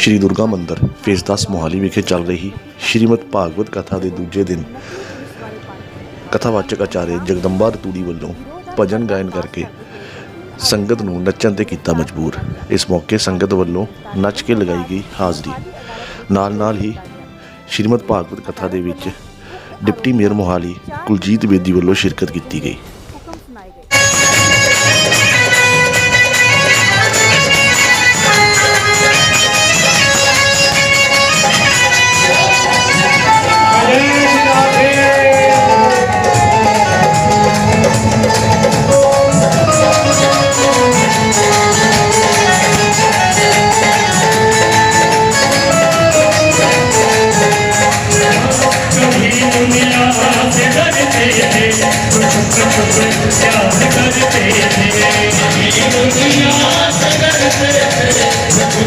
ਸ਼੍ਰੀ ਦੁਰਗਾ ਮੰਦਿਰ, ਫੇਸ 10 ਮੋਹਾਲੀ ਵਿਖੇ ਚੱਲ ਰਹੀ ਸ਼੍ਰੀਮਦ ਭਾਗਵਤ ਕਥਾ ਦੇ ਦੂਜੇ ਦਿਨ ਕਥਾਵਾਚਕ ਆਚਾਰੇ ਜਗਦੰਬਾ ਰਤੂੜੀ ਵੱਲੋਂ ਭਜਨ ਗਾਇਨ ਕਰਕੇ ਸੰਗਤ ਨੂੰ ਨੱਚਣ ਤੇ ਕੀਤਾ ਮਜਬੂਰ। ਇਸ ਮੌਕੇ ਸੰਗਤ ਵੱਲੋਂ ਨੱਚ ਕੇ ਲਗਾਈ ਗਈ ਹਾਜ਼ਰੀ। ਨਾਲ ਨਾਲ ਹੀ ਸ਼੍ਰੀਮਦ ਭਾਗਵਤ ਕਥਾ ਦੇ ਵਿੱਚ ਡਿਪਟੀ ਮੇਅਰ ਮੋਹਾਲੀ ਕੁਲਜੀਤ ਬੇਦੀ ਵੱਲੋਂ ਸ਼ਿਰਕਤ ਕੀਤੀ ਗਈ।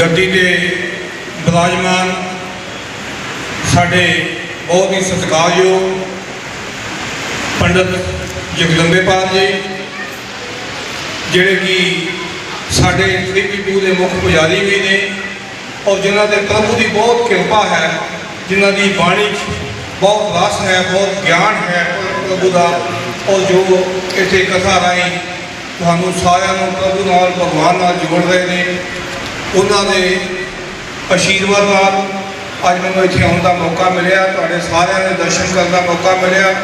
ਗੱਦੀ ਦੇ ਬਿਰਾਜਮਾਨ ਸਾਡੇ ਬਹੁਤ ਹੀ ਸਤਿਕਾਰਯੋਗ ਪੰਡਤ ਜਗਦੰਬੇਪਾਲ ਜੀ, ਜਿਹੜੇ ਕਿ ਸਾਡੇ ਤ੍ਰਿਪੀਪੂ ਦੇ ਮੁੱਖ ਪੁਜਾਰੀ ਵੀ ਨੇ। ਔਰ ਜਿਨ੍ਹਾਂ ਤੇ ਪ੍ਰਭੂ ਦੀ ਬਹੁਤ ਕਿਰਪਾ ਹੈ, ਜਿਨ੍ਹਾਂ ਦੀ ਬਾਣੀ 'ਚ ਬਹੁਤ ਰਸ ਹੈ, ਬਹੁਤ ਗਿਆਨ ਹੈ ਪ੍ਰਭੂ ਦਾ, ਔਰ ਜੋ ਇੱਥੇ ਕਥਾ ਰਾਹੀਂ ਤੁਹਾਨੂੰ ਸਾਰਿਆਂ ਨੂੰ ਪ੍ਰਭੂ ਨਾਲ, ਭਗਵਾਨ ਨਾਲ ਜੋੜ ਰਹੇ ਨੇ, ਉਹਨਾਂ ਦੇ ਆਸ਼ੀਰਵਾਦ ਨਾਲ ਅੱਜ ਮੈਨੂੰ ਇੱਥੇ ਆਉਣ ਦਾ ਮੌਕਾ ਮਿਲਿਆ, ਤੁਹਾਡੇ ਸਾਰਿਆਂ ਦੇ ਦਰਸ਼ਨ ਕਰਨ ਦਾ ਮੌਕਾ ਮਿਲਿਆ।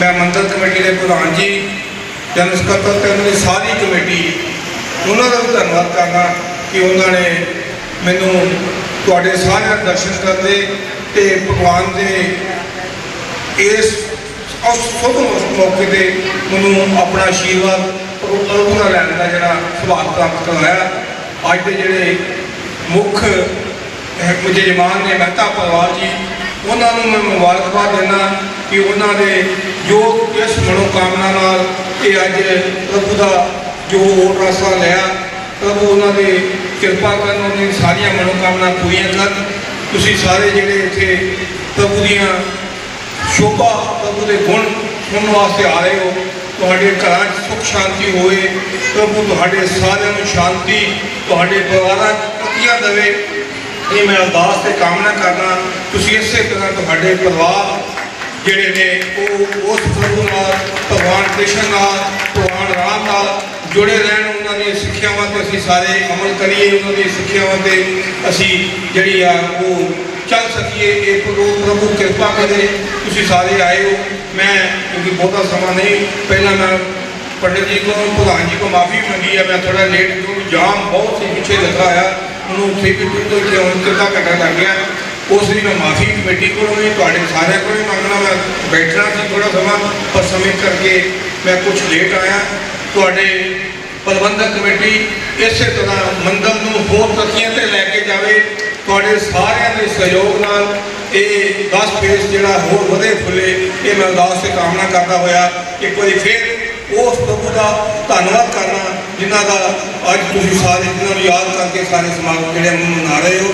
ਮੈਂ ਮੰਦਰ ਕਮੇਟੀ ਦੇ ਪ੍ਰਧਾਨ ਜੀ ਜਨਰਲ ਸਕੱਤਰ ਤੇ ਉਹਨਾਂ ਦੀ ਸਾਰੀ ਕਮੇਟੀ, ਉਹਨਾਂ ਦਾ ਵੀ ਧੰਨਵਾਦ ਕਰਨਾ ਕਿ ਉਹਨਾਂ ਨੇ ਮੈਨੂੰ ਤੁਹਾਡੇ ਸਾਰਿਆਂ ਦੇ ਦਰਸ਼ਨ ਕਰਦੇ ਤੇ ਭਗਵਾਨ ਦੇ ਇਸ ਉਸ ਸ਼ੁਭ ਮੌਕੇ ਤੇ ਮੈਨੂੰ ਆਪਣਾ ਆਸ਼ੀਰਵਾਦ ਪ੍ਰਭੂ ਦਾ ਲੈਣ ਦਾ ਜਿਹੜਾ ਸੁਭਾਗ ਪ੍ਰਾਪਤ ਕਰਵਾਇਆ। ਅੱਜ ਦੇ ਜਿਹੜੇ ਮੁੱਖ ਮੁਝੇ ਨੇ ਮਹਿਤਾ ਪਰਿਵਾਰ ਜੀ, ਉਹਨਾਂ ਨੂੰ ਮੈਂ ਮੁਬਾਰਕਬਾਦ ਦਿੰਦਾ ਕਿ ਉਹਨਾਂ ਦੇ ਜੋ ਇਸ ਮਨੋਕਾਮਨਾ ਨਾਲ ਇਹ ਅੱਜ ਪ੍ਰਭੂ ਦਾ ਜੋ ਰਸਾ ਲਿਆ, ਪ੍ਰਭੂ ਉਹਨਾਂ ਦੇ ਕਿਰਪਾ ਕਰਨ ਉਹਨਾਂ ਦੀਆਂ ਸਾਰੀਆਂ ਮਨੋਕਾਮਨਾ ਪੂਰੀਆਂ ਕਰਨ। ਤੁਸੀਂ ਸਾਰੇ ਜਿਹੜੇ ਇੱਥੇ ਪ੍ਰਭੂ ਦੀਆਂ ਸ਼ੋਭਾ, ਪ੍ਰਭੂ ਦੇ ਗੁਣ ਸੁਣਨ ਵਾਸਤੇ ਆ ਰਹੇ ਹੋ, ਤੁਹਾਡੇ ਘਰਾਂ 'ਚ ਸੁਖ ਸ਼ਾਂਤੀ ਹੋਵੇ, ਪ੍ਰਭੂ ਤੁਹਾਡੇ ਸਾਰਿਆਂ ਨੂੰ ਸ਼ਾਂਤੀ, ਤੁਹਾਡੇ ਪਰਿਵਾਰਾਂ 'ਚ ਪਤੀਆਂ ਦੇਵੇ। ਇਹ ਮੈਂ ਅਰਦਾਸ ਤੇ ਕਾਮਨਾ ਕਰਨਾ ਤੁਸੀਂ ਇਸੇ ਤਰ੍ਹਾਂ ਤੁਹਾਡੇ ਪਰਿਵਾਰ ਜਿਹੜੇ ਨੇ, ਉਹ ਉਸ ਪ੍ਰਭੂ ਨਾਲ, ਭਗਵਾਨ ਕ੍ਰਿਸ਼ਨ ਨਾਲ, ਭਗਵਾਨ ਰਾਮ ਨਾਲ ਜੁੜੇ ਰਹਿਣ ਉਹਨਾਂ ਦੀਆਂ ਸਿੱਖਿਆਵਾਂ ਤੇ ਅਸੀਂ ਸਾਰੇ ਅਮਲ ਕਰੀਏ ਉਹਨਾਂ ਦੀਆਂ ਸਿੱਖਿਆਵਾਂ ਤੇ ਅਸੀਂ ਜਿਹੜੀ ਆ ਉਹ ਚੱਲ ਸਕੀਏ। ਇਹ ਪ੍ਰਭੂ ਪ੍ਰਭੂ ਕਿਰਪਾ ਕਰੇ। ਤੁਸੀਂ ਸਾਰੇ ਆਏ ਹੋ। ਮੈਂ ਕਿਉਂਕਿ ਬਹੁਤਾ ਸਮਾਂ ਨਹੀਂ, ਪਹਿਲਾਂ ਮੈਂ ਪੰਡਿਤ ਜੀ ਕੋਲ ਪ੍ਰਧਾਨ ਜੀ ਕੋਲ ਮਾਫੀ ਮੰਗੀ ਆ। ਮੈਂ ਥੋੜਾ ਲੇਟ ਕਿਉਂਕਿ ਜਾਮ ਬਹੁਤ ਸੀ, ਪਿੱਛੇ ਲੱਗਾ ਆਇਆ ਉਹਨੂੰ ਉੱਥੇ ਵੀ ਤੋਂ ਇੱਥੇ ਆਉਣ ਕਿੰਨਾ ਘੰਟਾ ਲੱਗ ਗਿਆ। ਉਸ ਲਈ ਮੈਂ ਮਾਫੀ ਕਮੇਟੀ ਕੋਲੋਂ ਵੀ, ਤੁਹਾਡੇ ਸਾਰਿਆਂ ਕੋਲੋਂ ਵੀ ਮੰਗਣਾ ਮੈਂ ਬੈਠਣਾ ਸੀ ਥੋੜਾ ਸਮਾਂ, ਪਰ ਸਮੇਂ ਕਰਕੇ ਮੈਂ ਕੁਝ ਲੇਟ ਆਇਆ। ਤੁਹਾਡੇ ਪ੍ਰਬੰਧਕ ਕਮੇਟੀ ਇਸੇ ਤਰ੍ਹਾਂ ਮੰਦਰ ਨੂੰ ਹੋਰ ਤਰੱਕੀਆਂ ਤੇ ਲੈ ਕੇ ਜਾਵੇ, ਤੁਹਾਡੇ ਸਾਰਿਆਂ ਦੇ ਸਹਿਯੋਗ ਨਾਲ ਇਹ 10 ਫੇਸ ਜਿਹੜਾ ਹੋਰ ਵਧੇ ਫੁੱਲੇ, ਇਹ ਮੈਂ ਅਰਦਾਸ ਤੇ ਕਾਮਨਾ ਕਰਦਾ ਹੋਇਆ ਇੱਕ ਵਾਰੀ ਫਿਰ ਉਸ ਪ੍ਰਭੂ ਦਾ ਧੰਨਵਾਦ ਕਰਨਾ ਜਿਨ੍ਹਾਂ ਦਾ ਅੱਜ ਤੁਸੀਂ ਸਾਰੇ ਜਿਨ੍ਹਾਂ ਨੂੰ ਯਾਦ ਕਰਕੇ ਸਾਰੇ ਸਮਾਗਮ ਜਿਹੜੇ ਨੂੰ ਮਨਾ ਰਹੇ ਹੋ।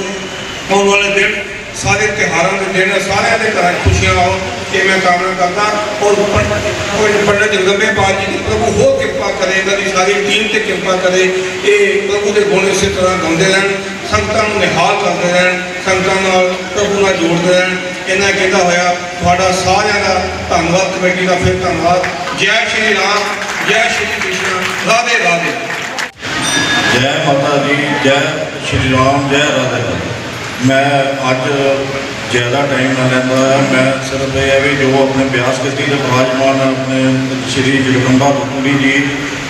ਆਉਣ ਵਾਲੇ ਦਿਨ ਸਾਰੇ ਤਿਉਹਾਰਾਂ ਦੇ ਦਿਨ, ਸਾਰਿਆਂ ਦੇ ਘਰਾਂ ਖੁਸ਼ੀਆਂ ਆਉਣ। ਇਹ ਮੈਂ ਕਾਮਨਾ ਕਰਦਾ ਔਰ ਪੰਡਤ ਪੰਡਤ ਜਗਦੰਬੇ ਪਾਲ ਜੀ ਦੀ ਪ੍ਰਭੂ ਹੋਰ ਕਿਰਪਾ ਕਰੇ, ਇਹਨਾਂ ਦੀ ਸਾਰੀ ਟੀਮ ਤੇ ਕਿਰਪਾ ਕਰੇ, ਇਹ ਪ੍ਰਭੂ ਦੇ ਗੁਣ ਇਸੇ ਤਰ੍ਹਾਂ ਗਾਉਂਦੇ ਰਹਿਣ, ਸੰਗਤਾਂ ਨੂੰ ਨਿਹਾਲ ਕਰਦੇ ਰਹਿਣ, ਸੰਗਤਾਂ ਨਾਲ ਪ੍ਰਭੂ ਨਾਲ ਜੋੜਦੇ ਰਹਿਣ। ਇਹਨਾਂ ਕਹਿੰਦਾ ਹੋਇਆ, ਤੁਹਾਡਾ ਸਾਰਿਆਂ ਦਾ ਧੰਨਵਾਦ, ਕਮੇਟੀ ਦਾ ਫਿਰ ਧੰਨਵਾਦ। ਜੈ ਸ਼੍ਰੀ ਰਾਮ, ਜੈ ਸ਼੍ਰੀ ਕ੍ਰਿਸ਼ਨ, ਰਾਧੇ ਰਾਧੇ। ਜੈ ਮਾਤਾ ਦੀ, ਜੈ ਸ਼੍ਰੀ ਰਾਮ, ਜੈ ਰਾਧੇ। ਮੈਂ ਅੱਜ ਜ਼ਿਆਦਾ ਟਾਈਮ ਨਾ ਲੈਂਦਾ। ਮੈਂ ਸਿਰਫ ਇਹ ਹੈ ਵੀ ਜੋ ਆਪਣੇ ਬਿਆਸ ਗੱਦੀ ਦੇ ਵਿਰਾਜਮਾਨ ਆਪਣੇ ਸ਼੍ਰੀ ਜਗਦੰਬਾ ਬਤੂੜੀ ਜੀ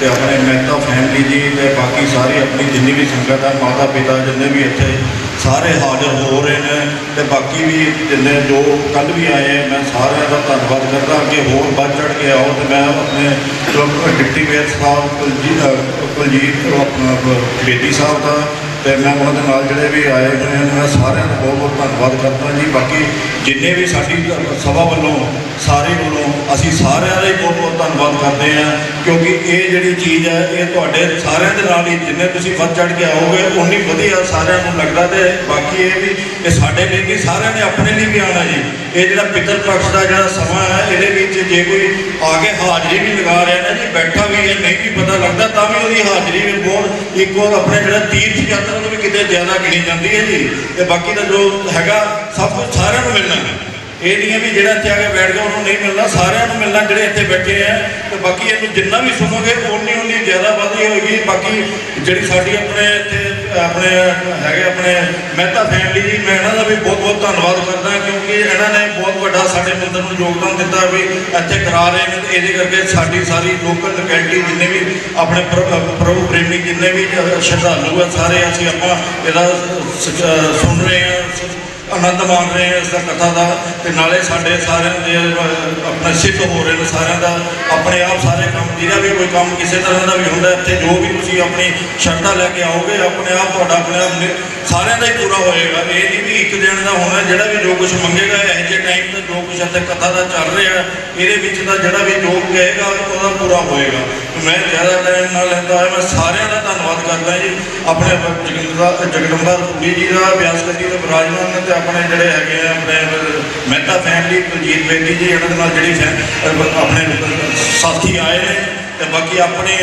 ਤੇ ਆਪਣੇ ਮਹਿਤਾ ਫੈਮਿਲੀ ਜੀ ਤੇ ਬਾਕੀ ਸਾਰੀ ਆਪਣੀ ਜਿੰਨੀ ਵੀ ਸੰਗਤ ਹੈ ਮਾਤਾ ਪਿਤਾ ਜਿੰਨੇ ਵੀ ਇੱਥੇ ਸਾਰੇ ਹਾਜ਼ਰ ਹੋ ਰਹੇ ਨੇ ਤੇ ਬਾਕੀ ਵੀ ਜਿੰਨੇ ਜੋ ਕੱਲ ਵੀ ਆਏ ਮੈਂ ਸਾਰਿਆਂ ਦਾ ਧੰਨਵਾਦ ਕਰਦਾ। ਕਿ ਹੋਰ ਵੱਧ ਚੜ ਕੇ ਆਓ ਤੇ ਮੈਂ ਆਪਣੇ ਡਿਪਟੀ ਮੇਅਰ ਸਾਹਿਬ ਕੁਲਜੀਤ ਕੁਲਜੀਤ ਆਪਣਾ ਬ- ਬੇਦੀ ਸਾਹਿਬ ਦਾ ਤੇ ਮੈਂ ਉਹਨਾਂ ਦੇ ਨਾਲ ਜਿਹੜੇ ਵੀ ਆਏ ਹੋਏ ਹਨ ਮੈਂ ਸਾਰਿਆਂ ਦਾ ਬਹੁਤ ਬਹੁਤ ਧੰਨਵਾਦ ਕਰਦਾ ਜੀ। ਬਾਕੀ ਜਿੰਨੇ ਵੀ ਸਾਡੀ ਸਭਾ ਵੱਲੋਂ, ਸਾਰੇ ਵੱਲੋਂ ਅਸੀਂ ਸਾਰਿਆਂ ਦਾ ਹੀ ਬਹੁਤ ਬਹੁਤ ਧੰਨਵਾਦ ਕਰਦੇ ਹਾਂ, ਕਿਉਂਕਿ ਇਹ ਜਿਹੜੀ ਚੀਜ਼ ਹੈ, ਇਹ ਤੁਹਾਡੇ ਸਾਰਿਆਂ ਦੇ ਨਾਲ ਹੀ, ਜਿੰਨੇ ਤੁਸੀਂ ਵੱਧ ਚੜ ਕੇ ਆਓਗੇ ਉਨੀ ਵਧੀਆ ਸਾਰਿਆਂ ਨੂੰ ਲੱਗਦਾ ਤੇ ਬਾਕੀ ਇਹ ਵੀ, ਇਹ ਸਾਡੇ ਲਈ ਨਹੀਂ, ਸਾਰਿਆਂ ਨੇ ਆਪਣੇ ਲਈ ਵੀ ਆਉਣਾ ਜੀ। ਇਹ ਜਿਹੜਾ ਪਿਤਰ ਪੱਖ ਦਾ ਜਿਹੜਾ ਸਮਾਂ ਹੈ, ਇਹਦੇ ਵਿੱਚ ਜੇ ਕੋਈ ਆ ਕੇ ਹਾਜ਼ਰੀ ਵੀ ਲਗਾ ਰਿਹਾ ਨਾ ਜੀ, ਬੈਠਾ ਵੀ ਇਹ ਨਹੀਂ ਵੀ ਪਤਾ ਲੱਗਦਾ, ਤਾਂ ਵੀ ਉਹਦੀ ਹਾਜ਼ਰੀ ਵੀ ਬਹੁਤ, ਇੱਕ ਉਹ ਆਪਣੇ ਜਿਹੜਾ ਤੀਰਥ ਯਾਤਰਾ ਤੋਂ ਵੀ ਕਿਤੇ ਜ਼ਿਆਦਾ ਗਿਣੀ ਜਾਂਦੀ ਹੈ ਜੀ। ਤੇ ਬਾਕੀ ਦਾ ਜੋ ਹੈਗਾ, ਸਭ ਕੁਝ ਸਾਰਿਆਂ ਨੂੰ ਮਿਲਣਾ ਹੈ। ਇਹ ਨਹੀਂ ਹੈ ਵੀ ਜਿਹੜਾ ਇੱਥੇ ਆ ਕੇ ਬੈਠ ਗਿਆ, ਉਹਨੂੰ ਨਹੀਂ ਮਿਲਣਾ। ਸਾਰਿਆਂ ਨੂੰ ਮਿਲਣਾ ਜਿਹੜੇ ਇੱਥੇ ਬੈਠੇ ਆ। ਤੇ ਬਾਕੀ ਇਹਨੂੰ ਜਿੰਨਾ ਵੀ ਸੁਣੋਗੇ, ਓਨੀ ਓਨੀ ਜ਼ਿਆਦਾ ਵਧੀ ਹੋਏਗੀ। ਬਾਕੀ ਜਿਹੜੀ ਸਾਡੀ ਆਪਣੇ ਇੱਥੇ, ਆਪਣੇ ਹੈਗੇ ਆਪਣੇ ਮਹਿਤਾ ਫੈਮਿਲੀ ਜੀ, ਮੈਂ ਇਹਨਾਂ ਦਾ ਵੀ ਬਹੁਤ ਬਹੁਤ ਧੰਨਵਾਦ ਕਰਦਾ, ਕਿਉਂਕਿ ਇਹਨਾਂ ਨੇ ਬਹੁਤ ਵੱਡਾ ਸਾਡੇ ਮੰਦਰ ਨੂੰ ਯੋਗਦਾਨ ਦਿੱਤਾ ਵੀ ਇੱਥੇ ਕਰਾ ਰਹੇ ਨੇ। ਤੇ ਇਹਦੇ ਕਰਕੇ ਸਾਡੀ ਸਾਰੀ ਲੋਕਲ ਲੋਕੈਲਿਟੀ ਜਿੰਨੇ ਵੀ ਆਪਣੇ ਪ੍ਰਭੂ ਪ੍ਰੇਮੀ, ਜਿੰਨੇ ਵੀ ਸ਼ਰਧਾਲੂ ਆ, ਸਾਰੇ ਅਸੀਂ ਆਪਾਂ ਇਹਦਾ ਸੁਣ ਰਹੇ ਆਨੰਦ ਮਾਣ ਰਹੇ ਹਾਂ ਇਸ ਦਾ ਕਥਾ ਦਾ ਤੇ ਨਾਲੇ ਸਾਡੇ ਸਾਰਿਆਂ ਦੇ ਅਹ, ਆਪਣਾ ਸਿੱਖ ਹੋ ਰਹੇ ਨੇ ਸਾਰਿਆਂ ਦਾ ਆਪਣੇ ਆਪ ਸਾਰੇ ਕੰਮ ਜਿਹੜਾ ਵੀ ਕੋਈ ਕੰਮ ਕਿਸੇ ਤਰ੍ਹਾਂ ਦਾ ਵੀ ਹੁੰਦਾ ਇੱਥੇ ਜੋ ਵੀ ਤੁਸੀਂ ਆਪਣੀ ਸ਼ਰਧਾ ਲੈ ਕੇ ਆਓਗੇ ਆਪਣੇ ਆਪ ਤੁਹਾਡਾ ਆਪਣੇ ਆਪ ਸਾਰਿਆਂ ਦਾ ਹੀ ਪੂਰਾ ਹੋਏਗਾ। ਇਹ ਨਹੀਂ ਵੀ ਇੱਕ ਦਿਨ ਦਾ ਹੋਣਾ ਜਿਹੜਾ ਵੀ ਜੋ ਕੁਝ ਮੰਗੇਗਾ ਇਹੋ ਜਿਹੇ ਟਾਈਮ ਤੇ ਜੋ ਕੁਝ ਇੱਥੇ ਕਥਾ ਦਾ ਚੱਲ ਰਿਹਾ ਇਹਦੇ ਵਿੱਚ ਦਾ ਜਿਹੜਾ ਵੀ ਜੋ ਕਹੇਗਾ ਉਹਦਾ ਪੂਰਾ ਹੋਏਗਾ। ਮੈਂ ਜ਼ਿਆਦਾ ਟਾਈਮ ਨਾ ਲੈਂਦਾ ਹੋਇਆ, ਮੈਂ ਸਾਰਿਆਂ ਦਾ ਧੰਨਵਾਦ ਕਰਦਾ ਜੀ। ਆਪਣੇ ਜਗਦੰਬਾ ਜਗਦੰਬਾ ਰੂੜੀ ਜੀ ਦਾ ਵਿਆਸ ਕਰੀ ਦੇ ਬਰਾਜਮਾਨ ਨੇ ਤੇ ਆਪਣੇ ਜਿਹੜੇ ਹੈਗੇ ਆ, ਆਪਣੇ ਮਹਿਤਾ ਫੈਮਿਲੀ ਕੁਲਜੀਤ ਬੇਟੀ ਜੀ, ਇਹਨਾਂ ਦੇ ਨਾਲ ਜਿਹੜੀ ਫੈ- ਆਪਣੇ ਸਾਥੀ ਆਏ ਨੇ। ਤੇ ਬਾਕੀ ਆਪਣੇ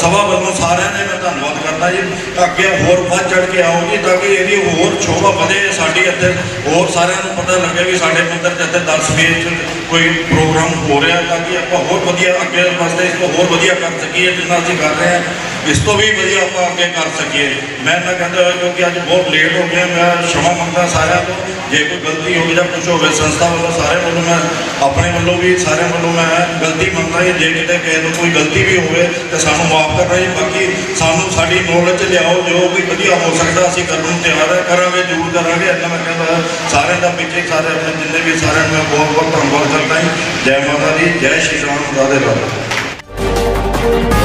ਸਭਾ ਵੱਲੋਂ ਸਾਰਿਆਂ ਦੇ ਮੈਂ ਧੰਨਵਾਦ ਕਰਦਾ ਜੀ। ਅੱਗੇ ਹੋਰ ਵੱਧ ਚੜ ਕੇ ਆਓ ਜੀ, ਤਾਂ ਕਿ ਇਹਦੀ ਹੋਰ ਸ਼ੋਭਾ ਵਧੇ ਸਾਡੀ ਇੱਥੇ ਹੋਰ ਸਾਰਿਆਂ ਨੂੰ ਪਤਾ ਲੱਗੇ ਵੀ ਸਾਡੇ ਮੰਦਰ 'ਚ ਇੱਥੇ 10 ਫੇਜ਼ 'ਚ ਕੋਈ ਪ੍ਰੋਗਰਾਮ ਹੋ ਰਿਹਾ, ਤਾਂ ਕਿ ਆਪਾਂ ਹੋਰ ਵਧੀਆ ਅੱਗੇ ਵਾਸਤੇ ਇਸ ਤੋਂ ਹੋਰ ਵਧੀਆ ਕਰ ਸਕੀਏ ਜਿੰਨਾ ਅਸੀਂ ਕਰ ਰਹੇ ਹਾਂ। ਇਸ ਤੋਂ ਵੀ ਵਧੀਆ ਆਪਾਂ ਅੱਗੇ ਕਰ ਸਕੀਏ। ਮੈਂ ਤਾਂ ਕਹਿੰਦਾ ਕਿਉਂਕਿ ਅੱਜ ਬਹੁਤ ਲੇਟ ਹੋ ਗਿਆ ਮੈਂ ਸ਼ਮਾ ਮੰਗਦਾ ਸਾਰਿਆਂ ਤੋਂ। ਜੇ ਕੋਈ ਗਲਤੀ ਹੋ ਗਈ ਜਾਂ ਕੁਝ ਹੋਵੇ, ਸੰਸਥਾ ਵੱਲੋਂ ਸਾਰਿਆਂ ਵੱਲੋਂ ਮੈਂ, ਆਪਣੇ ਵੱਲੋਂ ਵੀ ਸਾਰਿਆਂ ਵੱਲੋਂ ਮੈਂ ਗਲਤੀ ਮੰਗਦਾ ਜੇ ਕਿਤੇ ਕਿਸੇ ਤੋਂ ਕੋਈ ਗਲਤੀ ਵੀ ਹੋਵੇ, ਤਾਂ ਸਾਨੂੰ ਮਾਫ ਕਰਨਾ ਜੀ। ਬਾਕੀ ਸਾਨੂੰ ਸਾਡੀ ਨੌਲੇਜ 'ਚ ਲਿਆਓ, ਜੋ ਵੀ ਵਧੀਆ ਹੋ ਸਕਦਾ ਅਸੀਂ ਕਰਨ ਨੂੰ ਤਿਆਰ ਹੈ। ਕਰਾਂਗੇ, ਜ਼ਰੂਰ ਕਰਾਂਗੇ। ਇੰਨਾ ਮੈਂ ਕਹਿੰਦਾ ਸਾਰਿਆਂ ਦਾ ਪਿੱਛੇ ਸਾਰੇ ਆਪਣੇ ਜਿੰਨੇ ਵੀ ਸਾਰਿਆਂ ਨੂੰ ਮੈਂ ਬਹੁਤ ਬਹੁਤ ਧੰਨਵਾਦ ਕਰਦਾ ਹਾਂ ਜੈ ਮਾਤਾ ਦੀ, ਜੈ ਸ਼੍ਰੀ ਰਾਮ ਰਾਧੇ ਰਾਧੇ